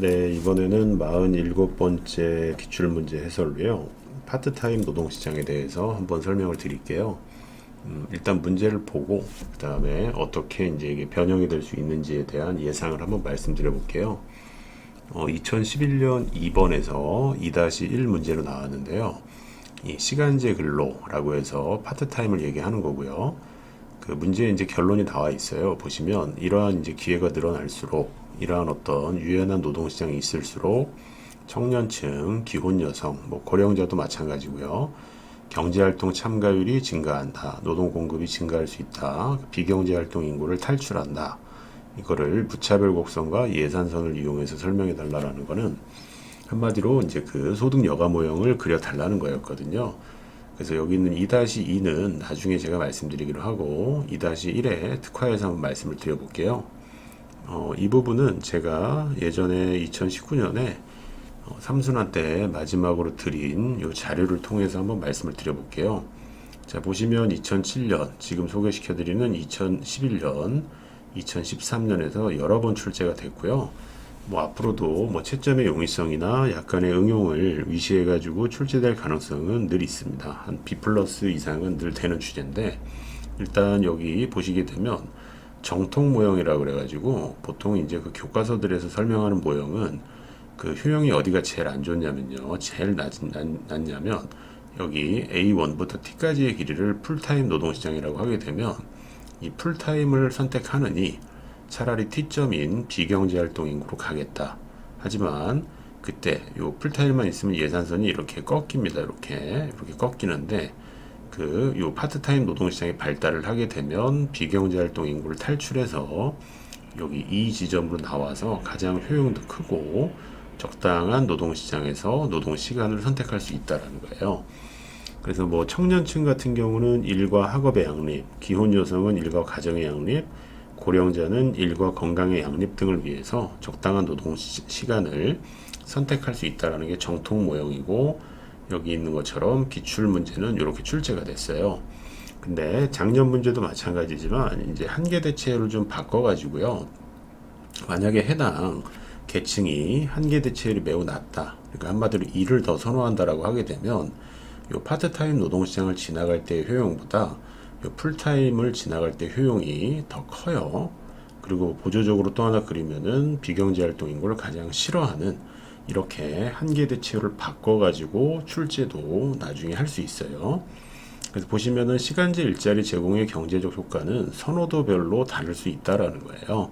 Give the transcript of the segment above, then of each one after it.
네, 이번에는 47번째 기출문제 해설로요. 파트타임 노동시장에 대해서 한번 설명을 드릴게요. 음, 일단 문제를 보고, 그 다음에 어떻게 이제 이게 변형이 될 수 있는지에 대한 예상을 한번 말씀드려 볼게요. 어, 2011년 2번에서 2-1 문제로 나왔는데요. 이 시간제 근로라고 해서 파트타임을 얘기하는 거고요. 그 문제에 이제 결론이 나와 있어요. 보시면 이러한 이제 기회가 늘어날수록 이러한 어떤 유연한 노동 시장이 있을수록 청년층, 기혼 여성, 뭐 고령자도 마찬가지고요. 경제 활동 참가율이 증가한다. 노동 공급이 증가할 수 있다. 비경제 활동 인구를 탈출한다. 이거를 무차별 곡선과 예산선을 이용해서 설명해 달라라는 거는 한마디로 이제 그 소득 여가 모형을 그려 달라는 거였거든요. 그래서 여기 있는 2-2는 나중에 제가 말씀드리기로 하고 2-1에 특화해서 한번 말씀을 드려볼게요. 어, 이 부분은 제가 예전에 2019년에 어, 삼순환 때 마지막으로 드린 이 자료를 통해서 한번 말씀을 드려볼게요. 자, 보시면 2007년, 지금 소개시켜드리는 2011년, 2013년에서 여러 번 출제가 됐고요. 뭐 앞으로도 뭐 채점의 용이성이나 약간의 응용을 위시해 가지고 출제될 가능성은 늘 있습니다. 한 B 플러스 이상은 늘 되는 주제인데 일단 여기 보시게 되면 정통 모형이라고 그래가지고 보통 이제 그 교과서들에서 설명하는 모형은 그 효용이 어디가 제일 안 좋냐면요. 제일 낮, 낮, 낮냐면 여기 A1부터 T까지의 길이를 풀타임 노동시장이라고 하게 되면 이 풀타임을 선택하느니 차라리 T점인 비경제 활동 인구로 가겠다. 하지만 그때 요 풀타임만 있으면 예산선이 이렇게 꺾입니다. 이렇게 이렇게 꺾이는데 그 요 파트타임 노동시장이 발달을 하게 되면 비경제 활동 인구를 탈출해서 여기 이 지점으로 나와서 가장 효용도 크고 적당한 노동시장에서 노동 시간을 선택할 수 있다라는 거예요. 그래서 뭐 청년층 같은 경우는 일과 학업의 양립, 기혼 여성은 일과 가정의 양립, 고령자는 일과 건강의 양립 등을 위해서 적당한 노동 시, 시간을 선택할 수 있다라는 게 정통 모형이고 여기 있는 것처럼 기출 문제는 이렇게 출제가 됐어요. 근데 작년 문제도 마찬가지지만 이제 한계 대체율을 좀 바꿔 가지고요. 만약에 해당 계층이 한계 대체율이 매우 낮다. 그러니까 한마디로 일을 더 선호한다라고 하게 되면 요 파트타임 노동시장을 지나갈 때의 효용보다 요 풀타임을 지나갈 때 효용이 더 커요. 그리고 보조적으로 또 하나 그리면은 비경제 활동 인구를 가장 싫어하는 이렇게 한계 대체율을 바꿔가지고 출제도 나중에 할 수 있어요. 그래서 보시면은 시간제 일자리 제공의 경제적 효과는 선호도별로 다를 수 있다라는 거예요.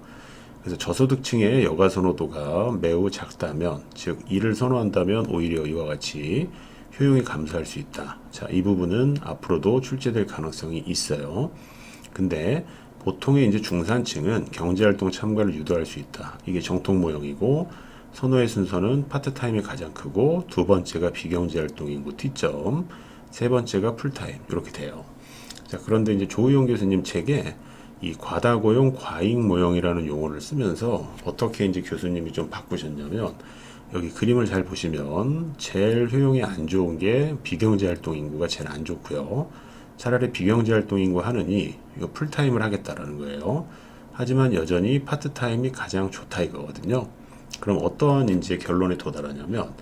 그래서 저소득층의 여가 선호도가 매우 작다면, 즉 일을 선호한다면 오히려 이와 같이 효용이 감소할 수 있다. 자, 이 부분은 앞으로도 출제될 가능성이 있어요. 근데 보통의 이제 중산층은 경제활동 참가를 유도할 수 있다. 이게 정통 모형이고 선호의 순서는 파트타임이 가장 크고 두 번째가 비경제 활동 인구 T점, 세 번째가 풀타임 이렇게 돼요. 자, 그런데 이제 조우용 교수님 책에 이 과다고용 과잉 모형이라는 용어를 쓰면서 어떻게 이제 교수님이 좀 바꾸셨냐면 여기 그림을 잘 보시면 제일 효용이 안 좋은 게 비경제 활동 인구가 제일 안 좋고요. 차라리 비경제 활동 인구 하느니 이거 풀타임을 하겠다라는 거예요. 하지만 여전히 파트타임이 가장 좋다 이거거든요. 그럼 어떠한 이제 결론에 도달하냐면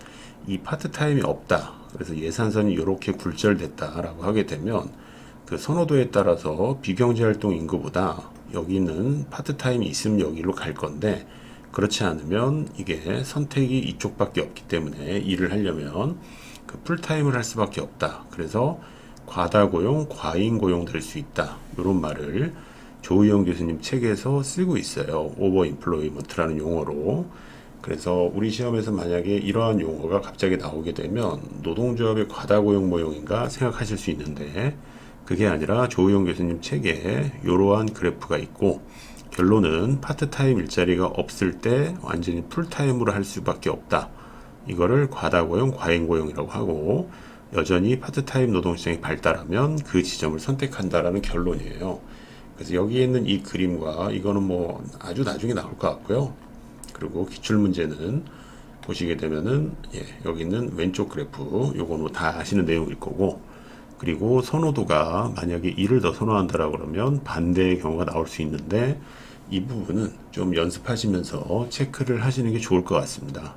이 파트타임이 없다. 그래서 예산선이 이렇게 굴절됐다라고 하게 되면 그 선호도에 따라서 비경제 활동 인구보다 여기는 파트타임이 있으면 여기로 갈 건데 그렇지 않으면 이게 선택이 이쪽밖에 없기 때문에 일을 하려면 그 풀타임을 할 수밖에 없다. 그래서 과다 고용, 과잉 고용 될 수 있다. 이런 말을 조의영 교수님 책에서 쓰고 있어요. 오버 인플로이먼트라는 용어로. 그래서 우리 시험에서 만약에 이러한 용어가 갑자기 나오게 되면 노동조합의 과다고용 모형인가 생각하실 수 있는데 그게 아니라 조의영 교수님 책에 이러한 그래프가 있고 결론은 파트타임 일자리가 없을 때 완전히 풀타임으로 할 수밖에 없다. 이거를 과다고용, 과잉고용이라고 하고 여전히 파트타임 노동시장이 발달하면 그 지점을 선택한다라는 결론이에요. 그래서 여기에 있는 이 그림과 이거는 뭐 아주 나중에 나올 것 같고요. 그리고 기출 문제는 보시게 되면은 예, 여기 있는 왼쪽 그래프 요거는 뭐다 아시는 내용일 거고 그리고 선호도가 만약에 이를 더 선호한다라고 그러면 반대의 경우가 나올 수 있는데 이 부분은 좀 연습하시면서 체크를 하시는 게 좋을 것 같습니다.